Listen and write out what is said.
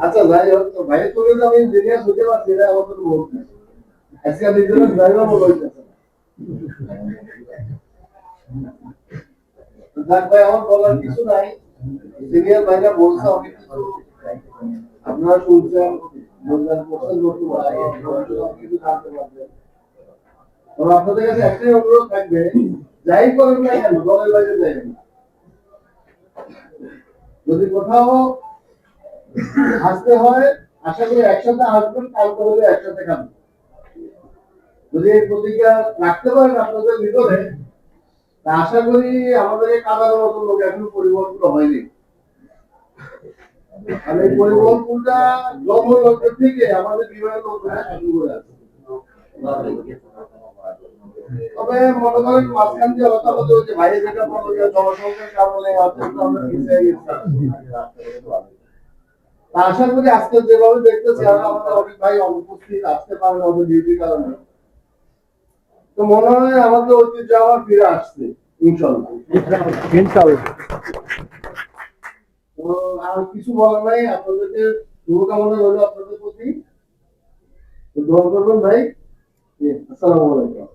আচ্ছা যাই ড্রাইভার বলে যাক ভাই আমার কিছু নাই। আপনারা শুনছেন ভাই, কিছু আপনাদের কাছে একটাই অনুরোধ থাকবে যাই করেন না কেন দলের বাইরে না। যদি কোথাও আসতে হয়, আশা করি একসাথে আসবেন কালকে হলে একসাথে খাবেন। যদি এই প্রতিজ্ঞা রাখতে পারেন আপনাদের ভিতরে, তা আশা করি আমাদের এই কাদার মতো লোক এখনও পরিবর্তন হয়নি। আর এই পরিবর্তনটা জন্মলগ্ন থেকে আমাদের বিবাহের লোকরা শুরু করে আছে। তবে মনে করেন মাঝখান দিয়ে বলতে হচ্ছে, বাইরে যেটা জনসংখ্যার কারণে আমরা পিছিয়ে গেছি আশা করি আজকে যেভাবে দেখতেছি আমাদের অনেক ভাই অনুপস্থিত আসতে পারেন আমাদের ডিউটির কারণে। তো মনে হয় আমাদের ঐতিহ্য আবার ফিরে আসছে ইনশাল্লাহ ইনশাআল্লাহ। তো আর কিছু বলার নাই, আপনাদেরকে শুভকামনা রইল আপনাদের প্রতি। দোয়া করবেন ভাই। আসসালামু আলাইকুম।